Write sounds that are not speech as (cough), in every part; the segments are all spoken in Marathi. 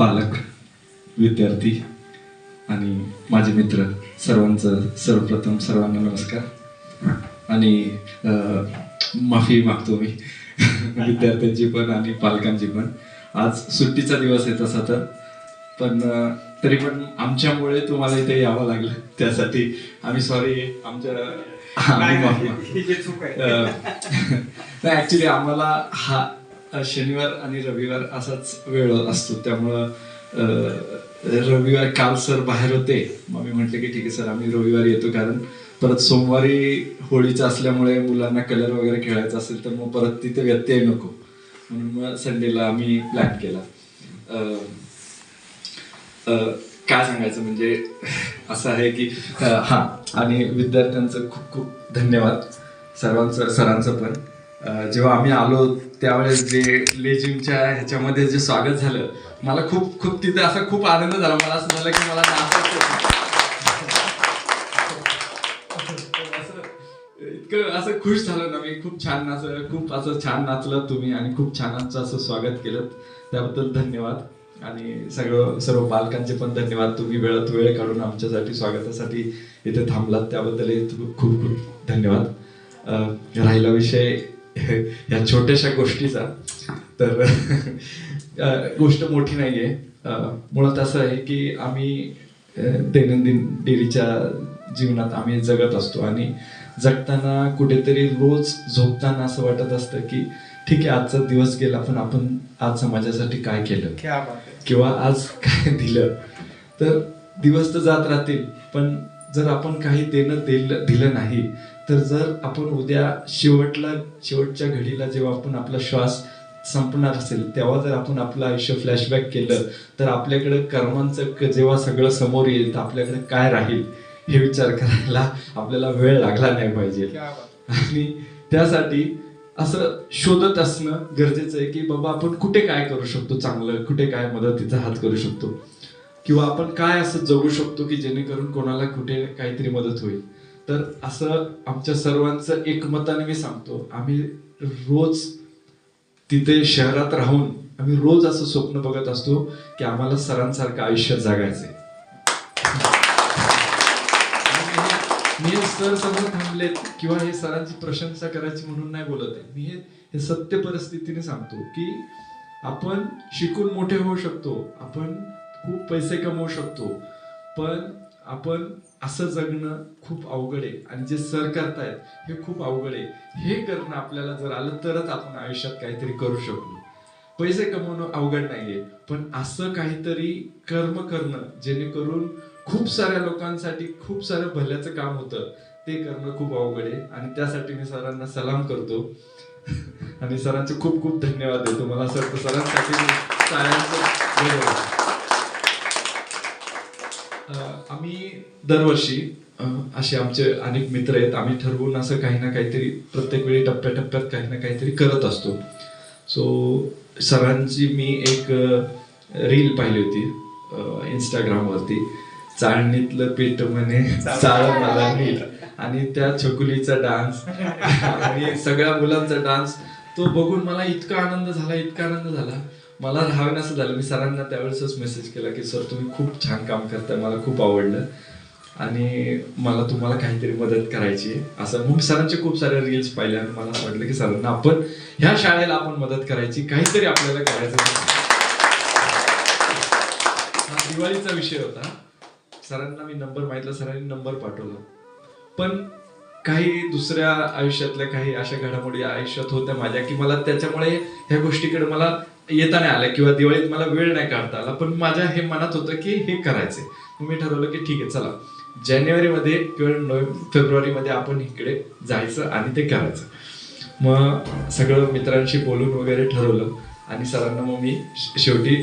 पालक विद्यार्थी आणि माझे मित्र सर्वांचं सर्वप्रथम सर्वांना नमस्कार. आणि माफी मागतो मी (laughs) विद्यार्थ्यांची पण आणि पालकांची पण. आज सुट्टीचा दिवस आहे तसा तर पण तरी पण आमच्यामुळे तुम्हाला इथे यावं लागलं. त्यासाठी आम्ही सॉरी आमच्या ऍक्च्युली (laughs) आम्हाला हा शनिवार आणि रविवार असाच वेळ असतो. त्यामुळं रविवार काल सर बाहेर होते. मग मी म्हटलं की ठीक आहे सर आम्ही रविवारी येतो कारण परत सोमवारी होळीचं असल्यामुळे मुलांना कलर वगैरे खेळायचा असेल तर मग परत तिथे व्यत्यय नको. म्हणून मग संडेला आम्ही प्लॅन केला. काय सांगायचं म्हणजे असं आहे की हा आणि विद्यार्थ्यांचं खूप खूप धन्यवाद. सर्वांचं सरांचं पण. जेव्हा आम्ही आलो त्यावेळेस जे लेजिमच्या ह्याच्यामध्ये जे स्वागत झालं मला खूप खूप तिथे असा खूप आनंद झाला. मला असं झालं की मला असं इतकं असं खुश झालं ना मी. खूप छान असं खूप असं छान नाचलं तुम्ही आणि खूप छान आमचं असं स्वागत केलं. त्याबद्दल धन्यवाद. आणि सगळं सर्व पालकांचे पण धन्यवाद. तुम्ही वेळात वेळ काढून आमच्यासाठी स्वागतासाठी इथे थांबलात. त्याबद्दल खूप खूप धन्यवाद. राहिला विषय या छोट्याशा गोष्टीचा. तर गोष्ट मोठी नाहीये. अं, मुळात असं आहे की आम्ही दैनंदिन डेलीच्या जीवनात आम्ही जगत असतो आणि जगताना कुठेतरी रोज झोपताना असं वाटत असतं की ठीक आहे आजचा दिवस गेला पण आपण आज समाजासाठी काय केलं? आहे. किंवा आज काय दिलं? तर दिवस तर जात राहतील पण जर आपण काही देणं दिलं दिलं नाही तर जर आपण उद्या शेवटला शेवटच्या घडीला जेव्हा आपण आपला श्वास संपणार असेल तेव्हा जर आपण आपलं आयुष्य फ्लॅशबॅक केलं तर आपल्याकडे कर्मांचं जेव्हा सगळं समोर येईल तर आपल्याकडे काय राहील हे विचार करायला आपल्याला वेळ लागला नाही पाहिजे. आणि त्यासाठी असं शोधत असणं गरजेचं आहे की बाबा आपण कुठे काय करू शकतो चांगलं कुठे काय मदतीचा हात करू शकतो? किंवा आपण काय असं जगू शकतो की जेणेकरून कोणाला कुठे काहीतरी मदत होईल? तर असं आमच्या सर्वांचं एकमताने मी सांगतो आम्ही रोज तिथे शहरात राहून आम्ही रोज असं स्वप्न बघत असतो की आम्हाला सरांसारखं आयुष्य जगायचंय. मी हे सर समोर थांबलेत किंवा हे सरांची प्रशंसा करायची म्हणून नाही बोलत आहे. मी हे हे सत्य परिस्थितीने सांगतो की आपण शिकून मोठे होऊ शकतो आपण खूप पैसे कमवू शकतो पण आपण असं जगणं खूप अवघड आहे. आणि जे सर करतायत हे खूप अवघड आहे. हे करणं आपल्याला जर आलं तरच आपण आयुष्यात काहीतरी करू शकतो पैसे कमवणं अवघड नाहीये. पण असं काहीतरी कर्म करणं जेणेकरून खूप साऱ्या लोकांसाठी खूप सारं भल्याचं काम होतं ते करणं खूप अवघड आहे. आणि त्यासाठी मी सरांना सलाम करतो. (laughs) आणि सरांचे खूप खूप धन्यवाद देतो मला सर सरांसाठी मी टाळ्यांचं गरज आहे. अं, आम्ही दरवर्षी असे आमचे अनेक मित्र आहेत. आम्ही ठरवून असं काही ना काहीतरी प्रत्येक वेळी टप्प्याटप्प्यात काही ना काहीतरी करत असतो. सो सरांची मी एक रील पाहिली होती इंस्टाग्रामवरती चाळणीतलं पीठ म्हणे चाळ मला नीट. आणि त्या छकुलीचा डान्स. (laughs) आणि सगळ्या मुलांचा डान्स. तो बघून मला इतका आनंद झाला इतका आनंद झाला. मला राहावे असं झालं. मी सरांना त्यावेळेसच मेसेज केला की सर तुम्ही खूप छान काम करताय. मला खूप आवडलं आणि मला तुम्हाला काहीतरी मदत करायची आहे. असं. मग सरांचे खूप सारे रील्स पाहिले आणि मला असं वाटलं की सरांना आपण ह्या शाळेला आपण मदत करायची. काहीतरी आपल्याला करायचं हा दिवाळीचा विषय होता. सरांना मी नंबर माहितला सरांनी नंबर पाठवला. पण काही दुसऱ्या आयुष्यातल्या काही अशा घडामोडी आयुष्यात होत्या माझ्या की मला त्याच्यामुळे ह्या गोष्टीकडे मला येता नाही आलं किंवा दिवाळीत मला वेळ नाही काढता आला पण माझ्या हे मनात होतं की हे करायचंय. मी ठरवलं की ठीक आहे चला. जानेवारीमध्ये किंवा नोव्हेंबर फेब्रुवारीमध्ये आपण इकडे जायचं आणि ते करायचं. मग सगळं मित्रांशी बोलून वगैरे ठरवलं आणि सरांना मग मी शेवटी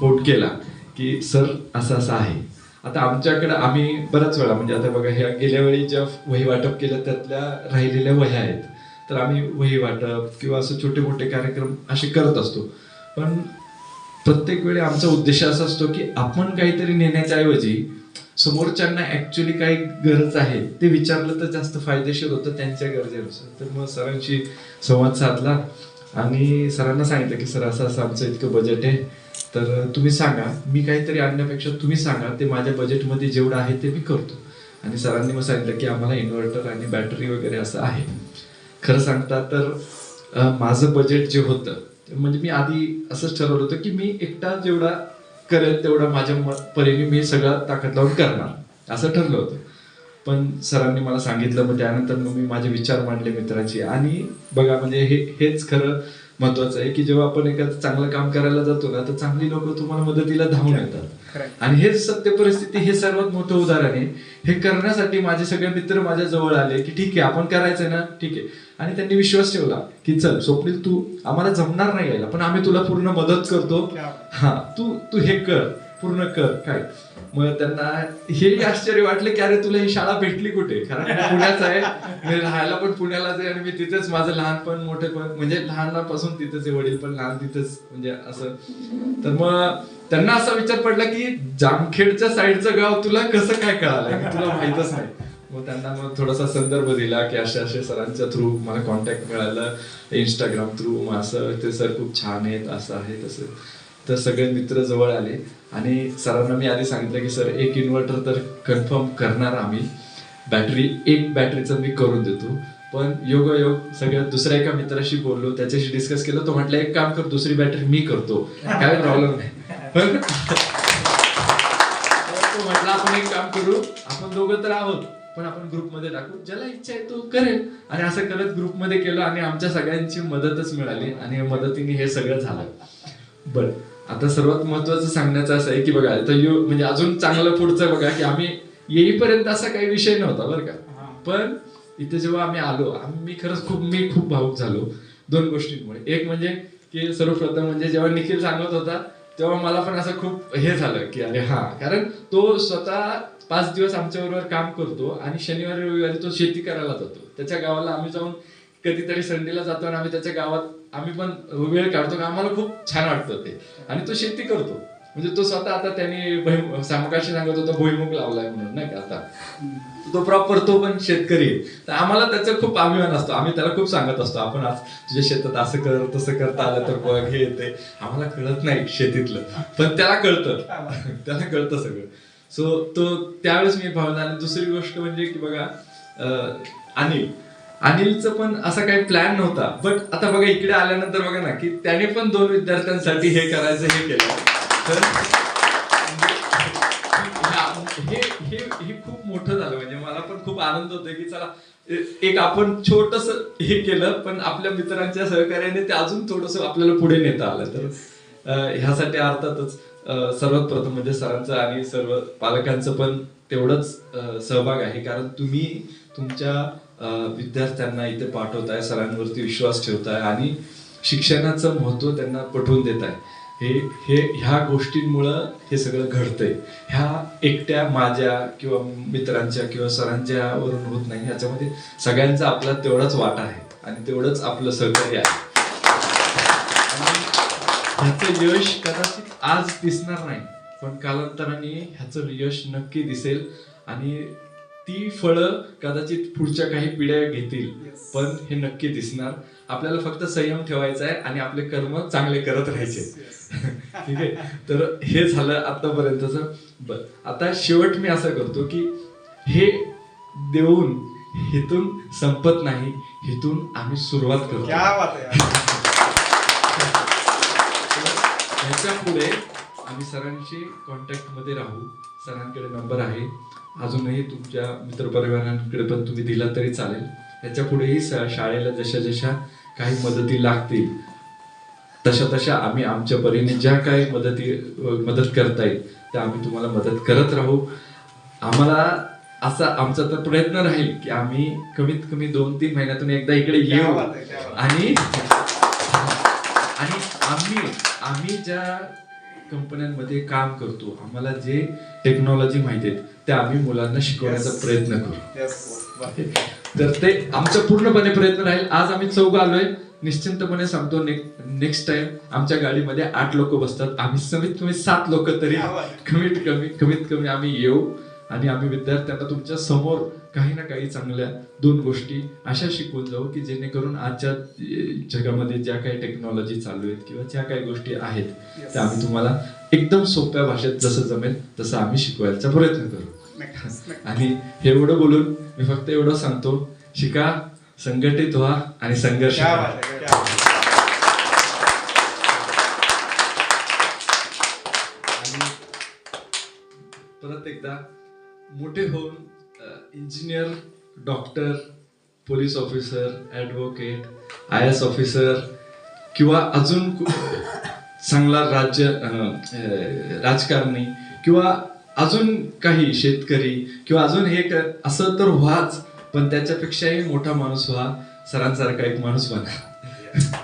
फोट केला की सर असं असं आहे. आता आमच्याकडे आम्ही बऱ्याच वेळा म्हणजे आता बघा ह्या गेल्या वेळी ज्या वही वाटप केलं त्यातल्या राहिलेल्या वह्या आहेत. तर आम्ही वही वाटप किंवा असं छोटे मोठे कार्यक्रम असे करत असतो. पण प्रत्येक वेळी आमचा उद्देश असा असतो की आपण काहीतरी नेण्याच्या ऐवजी समोरच्यांना ऍक्च्युली काही गरज आहे ते विचारलं तर जास्त फायदेशीर होतं त्यांच्या गरजेनुसार. तर मग सरांशी संवाद साधला आणि सरांना सांगितलं की सर असं असं आमचं इतकं बजेट आहे. तर तुम्ही सांगा मी काहीतरी आणण्यापेक्षा तुम्ही सांगा ते माझ्या बजेटमध्ये जेवढं आहे ते मी करतो. आणि सरांनी मग सांगितलं की आम्हाला इन्व्हर्टर आणि बॅटरी वगैरे असं आहे. खरं सांगता तर माझं बजेट जे होतं म्हणजे मी आधी असंच ठरवलं होतं की मी एकटा जेवढा करेल तेवढा माझ्या म- परीने मी सगळं ताकद लावून करणार. असं ठरलं होतं. पण सरांनी मला सांगितलं मग त्यानंतर मग मी माझे विचार मांडले मित्राचे. आणि बघा म्हणजे हे हेच खरं महत्वाचं आहे की जेव्हा आपण एखादं चांगलं काम करायला जातो ना तर चांगली लोक तुम्हाला मदतीला धावून येतात. आणि हे सत्य परिस्थिती हे सर्वात मोठं उदाहरण आहे. हे करण्यासाठी माझे सगळे मित्र माझ्या जवळ आले की ठीक आहे आपण करायचंय ना? ठीक आहे. आणि त्यांनी विश्वास ठेवला की चल स्वप्नील तू आम्हाला जमणार नाही यायला पण आम्ही तुला पूर्ण मदत करतो. हा तू तू हे कर. पूर्ण कर. काय मग त्यांना हेही आश्चर्य वाटलं की अरे तुला ही शाळा भेटली कुठे? कारण पुण्याच आहे. मी राहायला पण पुण्यालाच आहे आणि मी तिथेच माझं लहानपण मोठे पण म्हणजे लहानापासून तिथेच आहे वडील पण लहान तिथेच म्हणजे असं. तर मग त्यांना असा विचार पडला की जामखेडच्या साईडचं गाव तुला कसं काय कळालं? तुला माहितच नाही. मग त्यांना मग थोडासा संदर्भ दिला की अशा अशा सरांच्या थ्रू मला कॉन्टॅक्ट मिळालं. इंस्टाग्राम थ्रू मग असं ते सर खूप छान आहेत असं आहे तसं. तर सगळे मित्र जवळ आले. आणि सरांना मी आधी सांगितलं की सर एक इन्व्हर्टर तर कन्फर्म करणार आम्ही. बॅटरी एक बॅटरीचं मी करून देतो. पण योगायोग सगळ्या दुसऱ्या एका मित्राशी बोललो त्याच्याशी डिस्कस केलं तो म्हटलं एक काम कर दुसरी बॅटरी मी करतो. काय प्रॉब्लेम नाही. पण तो म्हटला आपण एक काम करू आपण दोघं तर आहोत पण आपण ग्रुपमध्ये टाकू. ज्याला इच्छा आहे तो करेल. आणि असं करत ग्रुपमध्ये केलं आणि आमच्या सगळ्यांची मदतच मिळाली आणि मदतीने हे सगळं झालं. बरं. आता सर्वात महत्वाचं सांगण्याचं असं आहे की बघा आता यो म्हणजे अजून चांगलं पुढचं बघा की आम्ही येईपर्यंत असा काही विषय नव्हता बरं का. पण इथे जेव्हा आम्ही आलो आम्ही मी खरंच खूप मी खूप भावुक झालो दोन गोष्टींमुळे. एक म्हणजे की सर्वप्रथम म्हणजे जेव्हा निखिल सांगत होता तेव्हा मला पण असं खूप हे झालं की अरे हा. कारण तो स्वतः पाच दिवस आमच्या बरोबर काम करतो आणि शनिवारी रविवारी तो शेती करायला जातो. त्याच्या गावाला आम्ही जाऊन कधीतरी संडेला जातो आणि आम्ही त्याच्या गावात आम्ही पण वेळ काढतो. का आम्हाला खूप छान वाटतं ते. आणि तो शेती करतो. म्हणजे तो स्वतः आता त्याने सामकाशी सांगत होता भुईमुग लावलाय म्हणून नाही का आता? तो प्रॉपर तो पण शेतकरी तर आम्हाला त्याचा खूप अभिमान असतो. आम्ही त्याला खूप सांगत असतो आपण आज तुझ्या शेतात असं कर तसं करता आलं तर बघ हे येते आम्हाला कळत नाही शेतीतलं. पण त्याला कळतं. (laughs) त्याला कळतं सगळं. सो तो त्यावेळेस मी भावना आणि दुसरी गोष्ट म्हणजे की बघा आणि अनिल अनिलचं पण असा काही प्लॅन नव्हता. बट आता बघा इकडे आल्यानंतर बघा ना की त्याने पण दोन विद्यार्थ्यांसाठी हे करायचं हे केलं. तर हे हे हे खूप मोठं झालं. म्हणजे मला पण खूप आनंद होतोय की चला एक आपण छोटस हे केलं पण आपल्या मित्रांच्या सहकार्याने ते अजून थोडस आपल्याला पुढे नेता आलं. तर ह्यासाठी अर्थातच सर्वात प्रथम म्हणजे सरांचं आणि सर्व पालकांचं पण तेवढंच सहभाग आहे. कारण तुम्ही तुमच्या विद्यार्थ्यांना इथे पाठवताय सरांवरती विश्वास ठेवताय आणि शिक्षणाचं महत्त्व त्यांना पटवून देत आहे हे हे ह्या गोष्टींमुळं हे सगळं घडतंय. ह्या एकट्या माझ्या किंवा मित्रांच्या किंवा सरांच्या वरून होत नाही. ह्याच्यामध्ये सगळ्यांचा आपला तेवढाच वाटा आहे आणि तेवढंच आपलं सहकार्य आहे. आणि ह्याचं यश कदाचित आज दिसणार नाही. पण कालांतराने ह्याचं यश नक्की दिसेल. आणि ती फळं कदाचित पुढच्या काही पिढ्या घेतील. Yes. पण हे नक्की दिसणार. आपल्याला फक्त संयम ठेवायचा आहे आणि आपले कर्म चांगले करत राहायचे. (laughs) ठीक आहे? तर हे झालं आतापर्यंतच बर आता शेवट मी असं करतो की हे देऊन हिथून संपत नाही हिथून आम्ही सुरुवात करतो. (laughs) ह्याच्या पुढे आम्ही सरांशी कॉन्टॅक्टमध्ये राहू. सरांकडे नंबर आहे. अजूनही तुमच्या मित्रपरिवारांकडे पण तुम्ही दिला तरी चालेल. ह्याच्या पुढेही शाळेला जशा जशा काही मदती लागतील तशा तशा आम्ही आमच्या परीने ज्या काही मदती मदत करता येईल त्या आम्ही तुम्हाला मदत करत राहू. आम्हाला असा आमचा तर प्रयत्न राहील की आम्ही कमीत कमी दोन तीन महिन्यातून एकदा इकडे येऊ. आणि आम्ही आम्ही ज्या कंपन्यांमध्ये काम करतो आम्हाला जे टेक्नॉलॉजी माहिती आहेत त्या आम्ही मुलांना शिकवण्याचा Yes. प्रयत्न करू Yes. (laughs) तर ते आमचा पूर्णपणे प्रयत्न राहील आज आम्ही चौघ आलोय निश्चिंतपणे सांगतो नेक्स्ट टाइम आमच्या गाडीमध्ये आठ लोक बसतात आम्ही कमीत कमी सात लोक तरी. (laughs) कमीत कमी कमीत कमी आम्ही येऊ आणि आम्ही विद्यार्थ्यांना तुमच्यासमोर काही ना काही चांगल्या दोन गोष्टी अशा शिकवून जाऊ की जेणेकरून आजच्या जगामध्ये ज्या काही टेक्नॉलॉजी चालू आहेत किंवा ज्या काही गोष्टी आहेत त्या आम्ही तुम्हाला एकदम सोप्या भाषेत जसं जमेल तसं आम्ही शिकवायचा प्रयत्न करू. आणि हे एवढं बोलून मी फक्त एवढं सांगतो शिका संघटित व्हा आणि संघर्ष परत एकदा मोठे होऊन engineer doctor police officer advocate I S officer किंवा अजून चांगला राज्य राजकारणी किंवा अजून काही शेतकरी किंवा अजून हे असं तर व्हाच पण त्याच्यापेक्षाही मोठा माणूस व्हा सरांसारखा एक माणूस बना.